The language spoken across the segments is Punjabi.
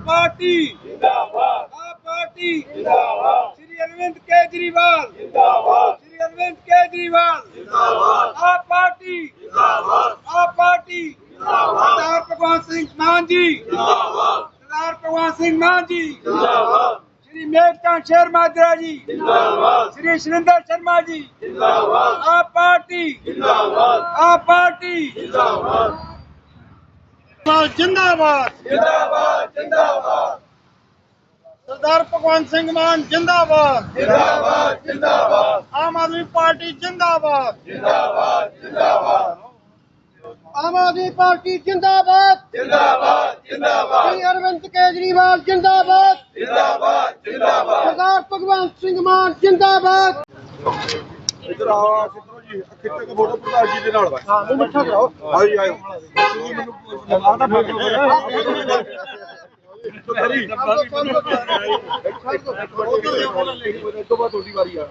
ਪਾਰਟੀ। ਜਿੰਦਾਬਾਦ। ਆਪ ਪਾਰਟੀ। ਜਿੰਦਾਬਾਦ। ਸ਼੍ਰੀ ਅਰਵਿੰਦ ਕੇਜਰੀਵਾਲ। ਜਿੰਦਾਬਾਦ। ਸ਼੍ਰੀ ਅਰਵਿੰਦ ਕੇਜਰੀਵਾਲ। ਜਿੰਦਾਬਾਦ। ਆਪ ਪਾਰਟੀ। ਜਿੰਦਾਬਾਦ। ਆਪ ਪਾਰਟੀ। ਜਿੰਦਾਬਾਦ। ਸਰਦਾਰ ਭਗਵੰਤ ਸਿੰਘ ਮਾਨ ਜੀ। ਜਿੰਦਾਬਾਦ। ਸਰਦਾਰ ਭਗਵੰਤ ਸਿੰਘ ਮਾਨ ਜੀ। ਜਿੰਦਾਬਾਦ। ਸ਼੍ਰੀ ਮੇਘਚੰਦ ਸ਼ਰਮਾ ਜੀ। ਜਿੰਦਾਬਾਦ। ਸ਼੍ਰੀ ਸ਼ਰਿੰਦਰ ਸ਼ਰਮਾ ਜੀ। ਜਿੰਦਾਬਾਦ। ਆਪ ਪਾਰਟੀ। ਜਿੰਦਾਬਾਦ। ਆਪ ਪਾਰਟੀ। ਜਿੰਦਾਬਾਦ। ਜਿੰਦਾਬਾਦ ਜਿੰਦਾਬਾਦ। ਸਰਦਾਰ ਭਗਵੰਤ ਸਿੰਘ ਮਾਨ ਜਿੰਦਾਬਾਦ। ਜਿੰਦਾਬਾਦ ਜਿੰਦਾਬਾਦ। ਆਮ ਆਦਮੀ ਪਾਰਟੀ ਜਿੰਦਾਬਾਦ। ਜਿੰਦਾਬਾਦ ਜਿੰਦਾਬਾਦ। ਆਮ ਆਦਮੀ ਪਾਰਟੀ ਜਿੰਦਾਬਾਦ। ਜਿੰਦਾਬਾਦ ਜਿੰਦਾਬਾਦ। ਸ਼੍ਰੀ ਅਰਵਿੰਦ ਕੇਜਰੀਵਾਲ ਜਿੰਦਾਬਾਦ। ਜਿੰਦਾਬਾਦ ਜਿੰਦਾਬਾਦ। ਸਰਦਾਰ ਭਗਵੰਤ ਸਿੰਘ ਮਾਨ ਜਿੰਦਾਬਾਦ। ਇੱਧਰ ਆ ਸਿੱਧੂ ਜੀ? ਕਿੱਥੇ ਕੁ ਫੋਟੋ ਪ੍ਰਧਾਨ ਜੀ ਦੇ ਨਾਲ ਹਾਂ ਨੂੰ ਮਿੱਠਾ ਕਰਾਓ। ਆਈ ਆਇਓ ਆ ਤਾਂ ਫੋਟੋ ਤੁਹਾਡੀ ਵਾਰੀ ਆ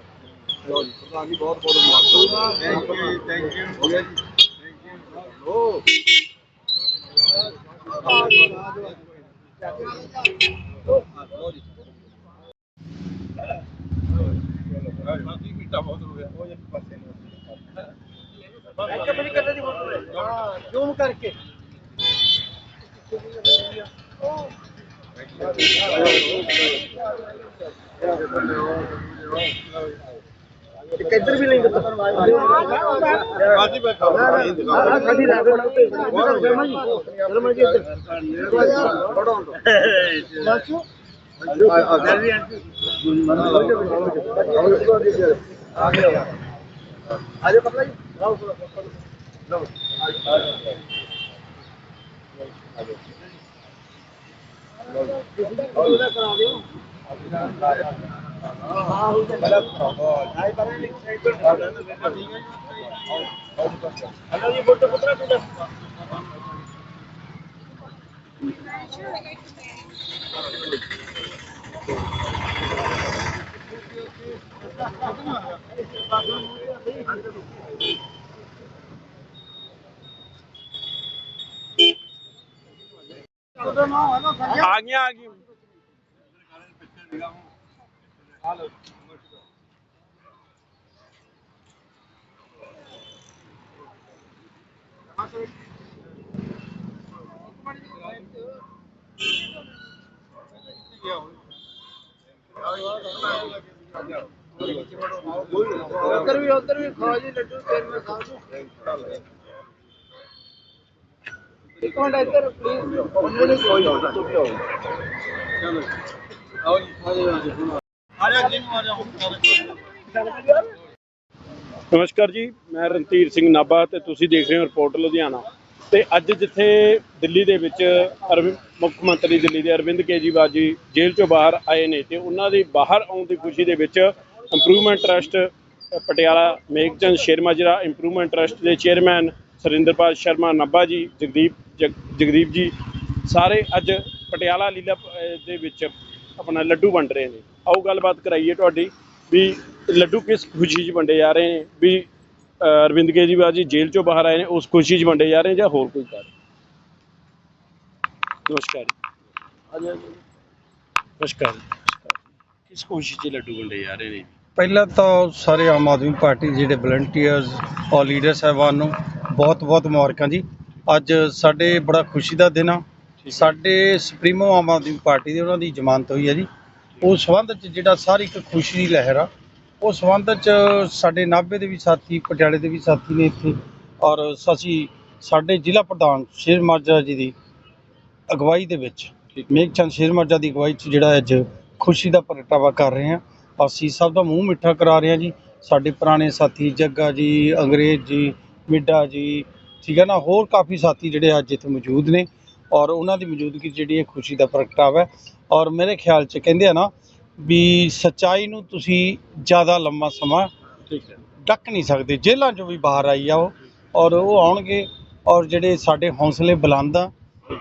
ਲਓ ਜੀ ਪ੍ਰਧਾਨ ਜੀ ਬਹੁਤ ਬਹੁਤ ਮੁਬਾਰਕ ਥੈਂਕ ਯੂ ਥੈਂਕ ਯੂ ਹੋ ਗਿਆ ਜੀ ਥੈਂਕ ਯੂ ਓ ਜ਼ੂਮ ਕਰਕੇ ਕਿੱਧਰ ਵੀ ਨਹੀਂ ਹਾਂਜੀ ਮੈਂ ਖਾਣਾ ਸਾਡੀ ਰਾਗ ਸ਼ਰਮਾ ਜੀ ਸ਼ਰਮਾ ਜੀ ਦੱਸੋ ਆਜੋ ਪਤਲਾ ਜੀ ਆ ਗਈਆਂ ਆ ਗਈਆਂ। ਉਧਰ ਵੀ ਉਧਰ ਵੀ ਖਾਓ ਜੀ ਲੱਡੂ ਤੇਲ ਮੈਂ ਖਾ ਦੂੰ ਇੱਕ ਮਿੰਟ ਇੱਧਰ ਪਲੀਜ਼ ਉਹਨੇ ਨਹੀਂ ਕੋਈ ਨਮਸਕਾਰ ਜੀ ਮੈਂ ਰਣਧੀਰ ਸਿੰਘ ਨਾਭਾ ਤੇ ਤੁਸੀਂ ਦੇਖ ਰਹੇ ਹੋ ਰਿਪੋਰਟ ਲੁਧਿਆਣਾ। ਤੇ ਅੱਜ ਜਿੱਥੇ ਦਿੱਲੀ ਦੇ ਵਿੱਚ ਅਰਵਿੰਦ ਮੁੱਖ ਮੰਤਰੀ ਦਿੱਲੀ ਦੇ ਅਰਵਿੰਦ ਕੇਜਰੀਵਾਲ ਜੀ ਜੇਲ੍ਹ ਚੋਂ ਬਾਹਰ ਆਏ ਨੇ ਤੇ ਉਹਨਾਂ ਦੀ ਬਾਹਰ ਆਉਣ ਦੀ ਖੁਸ਼ੀ ਦੇ ਵਿੱਚ ਇੰਪਰੂਵਮੈਂਟ ਟਰਸਟ ਪਟਿਆਲਾ ਮੇਘਚੰਦ ਸ਼ਰਮਾ ਜਿਹੜਾ ਇੰਪਰੂਵਮੈਂਟ ਟਰਸਟ ਦੇ ਚੇਅਰਮੈਨ ਸੁਰਿੰਦਰਪਾਲ ਸ਼ਰਮਾ ਨਾਭਾ ਜੀ ਜਗਦੀਪ ਜਗ- ਜਗਦੀਪ ਜੀ ਸਾਰੇ ਅੱਜ ਪਟਿਆਲਾ ਲੀਲਾ ਦੇ ਵਿੱਚ ਆਪਣਾ ਲੱਡੂ ਵੰਡ ਰਹੇ ਨੇ ਆਓ ਗੱਲਬਾਤ ਕਰਾਈਏ ਤੁਹਾਡੀ ਵੀ ਲੱਡੂ ਕਿਸ ਖੁਸ਼ੀ 'ਚ ਵੰਡੇ ਜਾ ਰਹੇ ਨੇ ਵੀ ਅਰਵਿੰਦ ਕੇਜਰੀਵਾਲ ਜੀ ਜੇਲ੍ਹ ਚੋਂ ਬਾਹਰ ਆਏ ਨੇ ਉਸ ਖੁਸ਼ੀ 'ਚ ਵੰਡੇ ਜਾ ਰਹੇ ਜਾਂ ਹੋਰ ਕੋਈ ਕਾਰਨ ਨਮਸਕਾਰ ਜੀ। ਨਮਸਕਾਰ ਜੀ। ਕਿਸ ਖੁਸ਼ੀ 'ਚ ਲੱਡੂ ਵੰਡੇ ਜਾ ਰਹੇ ਨੇ ਪਹਿਲਾਂ ਤਾਂ ਸਾਰੇ ਆਮ ਆਦਮੀ ਪਾਰਟੀ ਜਿਹੜੇ ਵਲੰਟੀਅਰਸ ਔਰ ਲੀਡਰ ਸਾਹਿਬਾਨ ਨੂੰ ਬਹੁਤ-ਬਹੁਤ ਮੁਬਾਰਕਾਂ ਜੀ। ਅੱਜ ਸਾਡੇ ਬੜਾ ਖੁਸ਼ੀ ਦਾ ਦਿਨ ਆ। ਸਾਡੇ ਸੁਪਰੀਮੋ ਆਮ ਆਦਮੀ ਪਾਰਟੀ ਦੇ ਉਹਨਾਂ ਦੀ ਜ਼ਮਾਨਤ ਹੋਈ ਹੈ ਜੀ। ਉਸ ਸੰਬੰਧ ਚ ਜਿਹੜਾ ਸਾਰੀ ਇੱਕ ਖੁਸ਼ੀ ਦੀ ਲਹਿਰ ਆ ਉਸ ਸੰਬੰਧ ਚ ਸਾਡੇ ਨਾਭੇ ਦੇ ਵੀ ਸਾਥੀ ਪਟਿਆਲੇ ਦੇ ਵੀ ਸਾਥੀ ਨੇ ਇੱਥੇ ਔਰ ਅਸੀਂ ਸਾਡੇ ਜ਼ਿਲ੍ਹਾ ਪ੍ਰਧਾਨ ਸ਼ੇਰ ਮਾਜਰਾ ਜੀ ਦੀ ਅਗਵਾਈ ਦੇ ਵਿੱਚ ਮੇਘਚੰਦ ਸ਼ੇਰ ਮਾਜਰਾ ਦੀ ਅਗਵਾਈ ਚ ਜਿਹੜਾ ਅੱਜ ਖੁਸ਼ੀ ਦਾ ਪ੍ਰਗਟਾਵਾ ਕਰ ਰਹੇ ਹਾਂ ਅਸੀਂ ਸਭ ਦਾ ਮੂੰਹ ਮਿੱਠਾ ਕਰਾ ਰਹੇ ਹਾਂ ਜੀ। ਸਾਡੇ ਪੁਰਾਣੇ ਸਾਥੀ ਜੱਗਾ ਜੀ ਅੰਗਰੇਜ਼ ਜੀ ਮਿੱਡਾ ਜੀ ਠੀਕ ਹੈ ਨਾ? ਹੋਰ ਕਾਫੀ ਸਾਥੀ ਜਿਹੜੇ ਅੱਜ ਇੱਥੇ ਮੌਜੂਦ ਨੇ ਔਰ ਉਹਨਾਂ ਦੀ ਮੌਜੂਦਗੀ ਜਿਹੜੀ ਇਹ ਖੁਸ਼ੀ ਦਾ ਪ੍ਰਗਟਾਵਾ ਹੈ। ਔਰ ਮੇਰੇ ਖਿਆਲ 'ਚ ਕਹਿੰਦੇ ਆ ਨਾ ਵੀ ਸੱਚਾਈ ਨੂੰ ਤੁਸੀਂ ਜ਼ਿਆਦਾ ਲੰਮਾ ਸਮਾਂ ਠੀਕ ਹੈ। ਡੱਕ ਨਹੀਂ ਸਕਦੇ। ਜੇਲ੍ਹਾਂ 'ਚੋਂ ਵੀ ਬਾਹਰ ਆਈ ਆ ਉਹ ਔਰ ਉਹ ਆਉਣਗੇ ਔਰ ਜਿਹੜੇ ਸਾਡੇ ਹੌਸਲੇ ਬੁਲੰਦ ਆ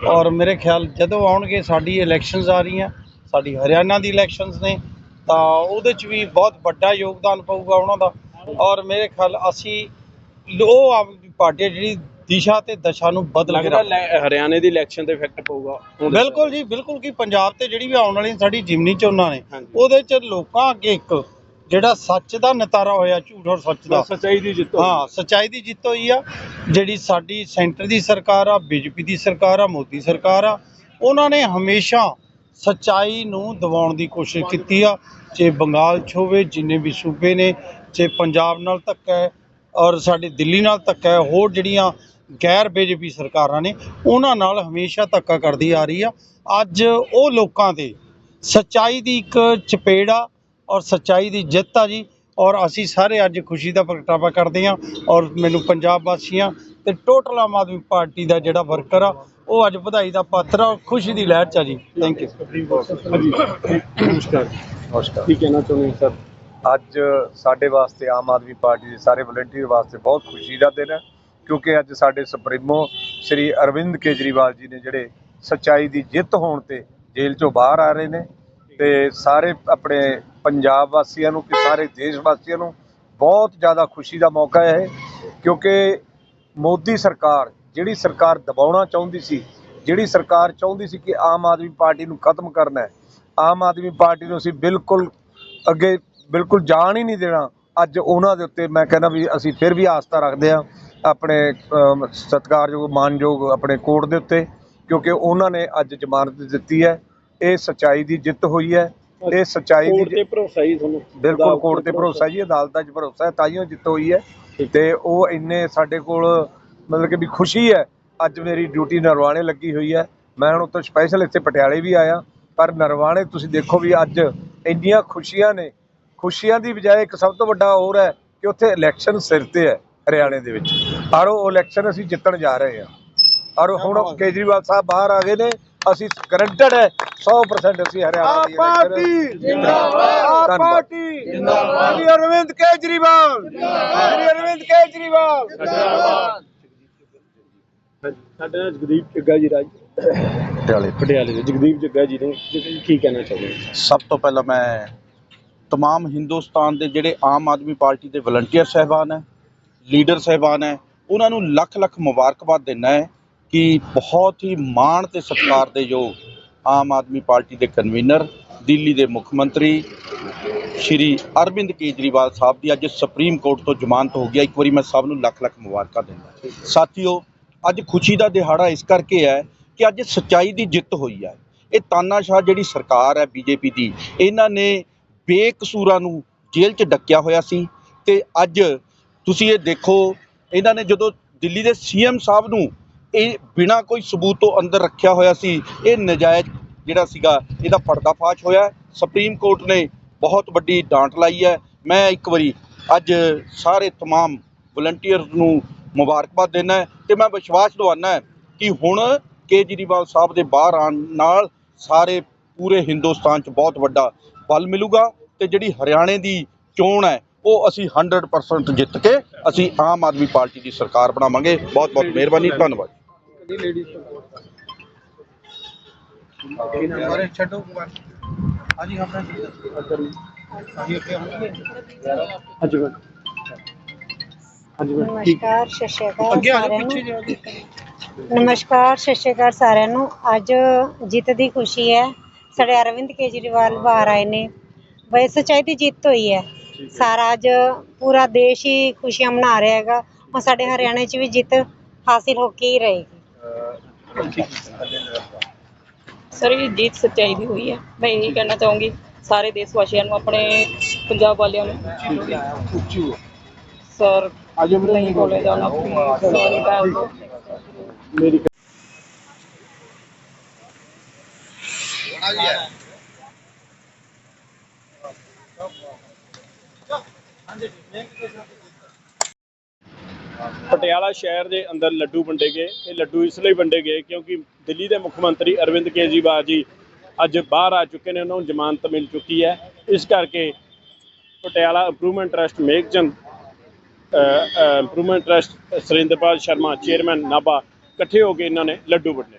ਔਰ ਮੇਰੇ ਖਿਆਲ ਜਦੋਂ ਆਉਣਗੇ ਸਾਡੀ ਇਲੈਕਸ਼ਨਸ ਆ ਰਹੀਆਂ ਸਾਡੀ ਹਰਿਆਣਾ ਦੀ ਇਲੈਕਸ਼ਨਸ ਨੇ ਤਾਂ ਉਹਦੇ 'ਚ ਵੀ ਬਹੁਤ ਵੱਡਾ ਯੋਗਦਾਨ ਪਊਗਾ ਉਹਨਾਂ ਦਾ। ਔਰ ਮੇਰੇ ਖਿਆਲ ਅਸੀਂ ਉਹ ਆਮ ਆਦਮੀ ਪਾਰਟੀ ਜਿਹੜੀ ਦਿਸ਼ਾ ਤੇ ਦਸ਼ਾ ਨੂੰ ਬਦਲ ਕੇ ਲੱਗਦਾ ਰੱਖ ਲੈ- ਹਰਿਆਣੇ ਦੀ ਇਲੈਕਸ਼ਨ ਤੇ ਇਫੈਕਟ ਪਊਗਾ। ਹੁਣ ਬਿਲਕੁਲ ਜੀ ਬਿਲਕੁਲ ਕਿ ਪੰਜਾਬ ਤੇ ਜਿਹੜੀ ਵੀ ਆਉਣ ਵਾਲੀ ਸਾਡੀ ਜਿਮਨੀ ਚੋਣਾਂ ਨੇ ਹਾਂਜੀ। ਉਹਦੇ ਚ ਲੋਕਾਂ ਅੱਗੇ ਇੱਕ ਜਿਹੜਾ ਸੱਚ ਦਾ ਨਤਾਰਾ ਹੋਇਆ ਝੂਠ ਔਰ ਸੱਚ ਦਾ। ਸੱਚਾਈ ਦੀ ਜਿੱਤ ਹਾਂ ਸੱਚਾਈ ਦੀ ਜਿੱਤ ਹੋਈ ਆ। ਜਿਹੜੀ ਸਾਡੀ ਸੈਂਟਰ ਦੀ ਸਰਕਾਰ ਆ ਬੀਜੇਪੀ ਦੀ ਸਰਕਾਰ ਆ ਮੋਦੀ ਸਰਕਾਰ ਆ ਉਹਨਾਂ ਨੇ ਹਮੇਸ਼ਾ ਸੱਚਾਈ ਨੂੰ ਦਬਾਉਣ ਦੀ ਕੋਸ਼ਿਸ਼ ਕੀਤੀ ਆ ਜੇ ਬੰਗਾਲ 'ਚ ਹੋਵੇ, ਜਿੰਨੇ ਵੀ ਸੂਬੇ ਨੇ, ਚਾਹੇ ਪੰਜਾਬ ਨਾਲ ਧੱਕਾ ਹੈ ਔਰ ਸਾਡੇ ਦਿੱਲੀ ਨਾਲ ਧੱਕਾ ਹੈ, ਹੋਰ ਜਿਹੜੀਆਂ ਗੈਰ ਬੀਜੇਪੀ ਸਰਕਾਰਾਂ ਨੇ, ਉਹਨਾਂ ਨਾਲ ਹਮੇਸ਼ਾ ਧੱਕਾ ਕਰਦੀ ਆ ਰਹੀ ਆ। ਅੱਜ ਉਹ ਲੋਕਾਂ ਤੇ ਸੱਚਾਈ ਦੀ ਇੱਕ ਚਪੇੜ ਆ ਔਰ ਸੱਚਾਈ ਦੀ ਜਿੱਤ ਆ ਜੀ। ਔਰ ਅਸੀਂ ਸਾਰੇ ਅੱਜ ਖੁਸ਼ੀ ਦਾ ਪ੍ਰਗਟਾਵਾ ਕਰਦੇ ਹਾਂ ਔਰ ਮੈਨੂੰ ਪੰਜਾਬ ਵਾਸੀਆਂ ਤੇ ਟੋਟਲ ਆਮ ਆਦਮੀ ਪਾਰਟੀ ਦਾ ਜਿਹੜਾ ਵਰਕਰ ਆ ਉਹ ਅੱਜ ਵਧਾਈ ਦਾ ਪਾਤਰ ਆ ਔਰ ਖੁਸ਼ੀ ਦੀ ਲਹਿਰ ਚ ਆ ਜੀ। ਥੈਂਕ ਯੂ ਨਮਸਕਾਰ। ਨਮਸਕਾਰ। ਕੀ ਕਹਿਣਾ ਚਾਹੁੰਦੇ ਹੋ ਸਰ? ਅੱਜ ਸਾਡੇ ਵਾਸਤੇ ਆਮ ਆਦਮੀ ਪਾਰਟੀ ਦੇ ਸਾਰੇ ਵਲੰਟੀਅਰ ਵਾਸਤੇ ਬਹੁਤ ਖੁਸ਼ੀ ਦਾ ਦਿਨ ਹੈ ਕਿਉਂਕਿ ਅੱਜ ਸਾਡੇ ਸੁਪਰੀਮੋ ਸ੍ਰੀ ਅਰਵਿੰਦ ਕੇਜਰੀਵਾਲ ਜੀ ਨੇ ਜਿਹੜੇ ਸੱਚਾਈ ਦੀ ਜਿੱਤ ਹੋਣ ਤੇ ਜੇਲ੍ਹ ਚੋਂ ਬਾਹਰ ਆ ਰਹੇ ਨੇ ਤੇ ਸਾਰੇ ਆਪਣੇ ਪੰਜਾਬ ਵਾਸੀਆਂ ਨੂੰ ਕਿ ਸਾਰੇ ਦੇਸ਼ ਵਾਸੀਆਂ ਨੂੰ ਬਹੁਤ ਜ਼ਿਆਦਾ ਖੁਸ਼ੀ ਦਾ ਮੌਕਾ ਹੈ ਇਹ ਕਿਉਂਕਿ ਮੋਦੀ ਸਰਕਾਰ ਜਿਹੜੀ ਸਰਕਾਰ ਦਬਾਉਣਾ ਚਾਹੁੰਦੀ ਸੀ ਜਿਹੜੀ ਸਰਕਾਰ ਚਾਹੁੰਦੀ ਸੀ ਕਿ ਆਮ ਆਦਮੀ ਪਾਰਟੀ ਨੂੰ ਖਤਮ ਕਰਨਾ ਹੈ ਆਮ ਆਦਮੀ ਪਾਰਟੀ ਨੂੰ ਅਸੀਂ ਬਿਲਕੁਲ ਅੱਗੇ ਬਿਲਕੁਲ ਜਾਣ ਹੀ ਨਹੀਂ ਦੇਣਾ। ਅੱਜ ਉਹਨਾਂ ਦੇ ਉੱਤੇ ਮੈਂ ਕਹਿੰਦਾ ਵੀ ਅਸੀਂ ਫਿਰ ਵੀ ਆਸਥਾ ਰੱਖਦੇ ਹਾਂ ਆਪਣੇ ਸਤਿਕਾਰਯੋਗ ਮਾਨਯੋਗ ਆਪਣੇ ਕੋਰਟ ਦੇ ਉੱਤੇ ਕਿਉਂਕਿ ਉਹਨਾਂ ਨੇ ਅੱਜ ਜ਼ਮਾਨਤ ਦਿੱਤੀ ਹੈ। ਇਹ ਸਚਾਈ ਦੀ ਜਿੱਤ ਹੋਈ ਹੈ। ਇਹ ਸਚਾਈ ਕੋਰਟ ਦੀ ਤੇ ਭਰੋਸਾ ਹੀ ਤੁਹਾਨੂੰ ਬਿਲਕੁਲ ਕੋਰਟ ਤੇ ਭਰੋਸਾ ਜੀ ਅਦਾਲਤਾਂ 'ਚ ਭਰੋਸਾ ਹੈ ਤਾਈਓ ਜਿੱਤ ਹੋਈ ਹੈ। ਤੇ ਉਹ ਇੰਨੇ ਸਾਡੇ ਕੋਲ ਮਤਲਬ ਕਿ ਵੀ ਖੁਸ਼ੀ ਹੈ। ਅੱਜ ਮੇਰੀ ਡਿਊਟੀ ਨਰਵਾਣੇ ਲੱਗੀ ਹੋਈ ਹੈ। ਮੈਂ ਹੁਣ ਉੱਥੋਂ ਸਪੈਸ਼ਲ ਇੱਥੇ ਪਟਿਆਲੇ ਵੀ ਆਇਆ। ਪਰ ਨਰਵਾਣੇ ਤੁਸੀਂ ਦੇਖੋ ਵੀ ਅੱਜ ਇੰਨੀਆਂ ਖੁਸ਼ੀਆਂ ਨੇ। ਖੁਸ਼ੀਆਂ ਦੀ ਬਜਾਏ ਇੱਕ ਸਭ ਤੋਂ ਵੱਡਾ ਹੋਰ ਹੈ ਕਿ ਉੱਥੇ ਇਲੈਕਸ਼ਨ ਸਿਰ ਤੇ ਹੈ ਹਰਿਆਣੇ ਦੇ ਵਿੱਚ। ਔਰ ਉਹ ਇਲੈਕਸ਼ਨ ਅਸੀਂ ਜਿੱਤਣ ਜਾ ਰਹੇ ਹਾਂ। ਔਰ ਹੁਣ ਕੇਜਰੀਵਾਲ ਸਾਹਿਬ ਬਾਹਰ ਆ ਗਏ ਨੇ। ਅਸੀਂ ਗਰੰਟਡ ਹੈ 100% ਅਸੀਂ ਹਰਿਆਣਾ ਦੀ election ਜਿੰਦਾਬਾਦ। ਪਾਰਟੀ! ਜਿੰਦਾਬਾਦ। ਅਰਵਿੰਦ ਕੇਜਰੀਵਾਲ! ਸ੍ਰੀ ਅਰਵਿੰਦ ਕੇਜਰੀਵਾਲ! ਹਾਂਜੀ ਸਾਡੇ ਨਾਲ ਜਗਦੀਪ ਜੱਗਾ ਜੀ ਰਾਜ ਪਟਿਆਲੇ ਪਟਿਆਲੇ ਦੇ ਜਗਦੀਪ ਜੱਗਾ ਜੀ ਨੇ ਜੀ ਕੀ ਕਹਿਣਾ ਚਾਹੁੰਦੇ ਹੋ ਸਭ ਤੋਂ ਪਹਿਲਾਂ ਮੈਂ तमाम ਹਿੰਦੁਸਤਾਨ ਦੇ ਜਿਹੜੇ ਆਮ ਆਦਮੀ ਪਾਰਟੀ ਦੇ ਵਲੰਟੀਅਰ ਸਹਿਬਾਨ ਹੈ ਲੀਡਰ ਸਹਿਬਾਨ ਹੈ ਉਹਨਾਂ ਨੂੰ ਲੱਖ ਲੱਖ ਮੁਬਾਰਕਬਾਦ ਦਿੰਦਾ ਹੈ ਕਿ ਬਹੁਤ ਹੀ ਮਾਣ ਤੇ ਸਤਿਕਾਰ ਦੇ ਯੋਗ ਆਮ ਆਦਮੀ ਪਾਰਟੀ ਦੇ ਕਨਵੀਨਰ ਦਿੱਲੀ ਦੇ ਮੁੱਖ ਮੰਤਰੀ ਸ਼੍ਰੀ ਅਰਵਿੰਦ ਕੇਜਰੀਵਾਲ ਸਾਹਿਬ ਦੀ ਅੱਜ ਸੁਪਰੀਮ ਕੋਰਟ ਤੋਂ ਜ਼ਮਾਨਤ ਹੋ ਗਿਆ ਇੱਕ ਵਾਰੀ ਮੈਂ ਸਭ ਨੂੰ ਲੱਖ ਲੱਖ ਮੁਬਾਰਕਾਂ ਦਿੰਦਾ ਸਾਥੀਓ ਅੱਜ ਖੁਸ਼ੀ ਦਾ ਦਿਹਾੜਾ ਇਸ ਕਰਕੇ ਹੈ ਕਿ ਅੱਜ ਸੱਚਾਈ ਦੀ ਜਿੱਤ ਹੋਈ ਹੈ ਇਹ ਤਾਨਾਸ਼ਾਹ ਜਿਹੜੀ ਸਰਕਾਰ ਹੈ ਬੀਜੇਪੀ ਦੀ ਇਹਨਾਂ ਨੇ ਬੇਕਸੂਰਾਂ ਨੂੰ ਜੇਲ੍ਹ 'ਚ ਡੱਕਿਆ ਹੋਇਆ ਸੀ ਤੇ ਅੱਜ ਤੁਸੀਂ ਇਹ ਦੇਖੋ ਇਹਨਾਂ ਨੇ ਜਦੋਂ ਦਿੱਲੀ ਦੇ ਸੀਐਮ ਸਾਹਿਬ ਨੂੰ ਇਹ ਬਿਨਾਂ ਕੋਈ ਸਬੂਤ ਤੋਂ ਅੰਦਰ ਰੱਖਿਆ ਹੋਇਆ ਸੀ ਇਹ ਨਜਾਇਜ਼ ਜਿਹੜਾ ਸੀਗਾ ਇਹਦਾ ਪਰਦਾਫਾਸ਼ ਹੋਇਆ ਹੈ। ਸੁਪਰੀਮ ਕੋਰਟ ਨੇ ਬਹੁਤ ਵੱਡੀ ਡਾਂਟ ਲਾਈ ਹੈ ਮੈਂ ਇੱਕ ਵਾਰੀ ਅੱਜ ਸਾਰੇ तमाम ਵਲੰਟੀਅਰ ਨੂੰ ਮੁਬਾਰਕਬਾਦ ਦੇਣਾ ਹੈ ਤੇ ਮੈਂ ਵਿਸ਼ਵਾਸ ਦਿਵਾਉਣਾ ਹੈ ਕਿ ਹੁਣ ਕੇਜਰੀਵਾਲ ਸਾਹਿਬ ਦੇ ਬਾਹਰ ਆਉਣ ਨਾਲ ਸਾਰੇ ਪੂਰੇ ਹਿੰਦੁਸਤਾਨ 'ਚ ਬਹੁਤ ਵੱਡਾ ਬਲ ਮਿਲੂਗਾ ਤੇ ਜਿਹੜੀ ਹਰਿਆਣੇ ਦੀ ਚੋਣ ਹੈ ਉਹ ਅਸੀਂ 100% ਜਿੱਤ ਕੇ ਅਸੀਂ ਆਮ ਆਦਮੀ ਪਾਰਟੀ ਦੀ ਸਰਕਾਰ ਬਣਾਵਾਂਗੇ। ਬਹੁਤ ਬਹੁਤ ਮਿਹਰਬਾਨੀ ਧੰਨਵਾਦ। ਹਾਂਜੀ ਹਾਂਜੀ ਮੈਡਮ ਹਾਂਜੀ ਮੈਡਮ ਕੀ ਨਮਸਕਾਰ ਸਤਿ ਸ਼੍ਰੀ ਅਕਾਲ ਅੱਗੇ ਆ ਜਾਓ ਸਾਰਿਆਂ ਪਿੱਛੇ ਨੂੰ। ਜਾਓ ਨਮਸਕਾਰ ਸਤਿ ਸ਼੍ਰੀ ਅਕਾਲ ਸਾਰਿਆਂ ਨੂੰ। ਅੱਜ ਜਿੱਤ ਦੀ ਖੁਸ਼ੀ ਹੈ। ਸਾਡੇ ਅਰਵਿੰਦ ਕੇਜਰੀਵਾਲ ਬਾਹਰ ਆਏ ਨੇ। ਬਈ ਸੱਚਾਈ ਦੀ ਜਿੱਤ ਹੋਈ ਹੈ। ਸਾਰਾ ਅੱਜ ਪੂਰਾ ਦੇਸ਼ ਹੀ ਖੁਸ਼ੀਆਂ ਮਨਾ ਰਿਹਾ ਹੈਗਾ। ਹੁਣ ਸਾਡੇ ਹਰਿਆਣੇ 'ਚ ਵੀ ਜਿੱਤ ਹਾਸਿਲ ਹੋ ਕੇ ਹੀ ਰਹੇਗੀ। ਸਰ ਇਹ ਜੀਤ ਸੱਚਾਈ ਦੀ ਹੋਈ ਹੈ। ਮੈਂ ਇਹੀ ਕਹਿਣਾ ਚਾਹੂੰਗੀ ਸਾਰੇ ਦੇਸ਼ ਵਾਸੀਆਂ ਨੂੰ ਆਪਣੇ ਪੰਜਾਬ ਵਾਲਿਆਂ ਨੂੰ। ਸਰ ਪਟਿਆਲਾ ਸ਼ਹਿਰ ਦੇ ਅੰਦਰ ਲੱਡੂ ਵੰਡੇ ਗਏ। ਇਹ ਲੱਡੂ ਇਸ ਲਈ ਵੰਡੇ ਗਏ ਕਿਉਂਕਿ ਦਿੱਲੀ ਦੇ ਮੁੱਖ ਮੰਤਰੀ ਅਰਵਿੰਦ ਕੇਜਰੀਵਾਲ ਜੀ ਅੱਜ ਬਾਹਰ ਆ ਚੁੱਕੇ ਨੇ ਉਹਨਾਂ ਨੂੰ ਜ਼ਮਾਨਤ ਮਿਲ ਚੁੱਕੀ ਹੈ। ਇਸ ਕਰਕੇ Patiala improvement trust Meghchand improvement trust Surinderpal Sharma chairman Nabha ਇਕੱਠੇ ਹੋ ਕੇ ਇਹਨਾਂ ਨੇ ਲੱਡੂ ਵੰਡੇ।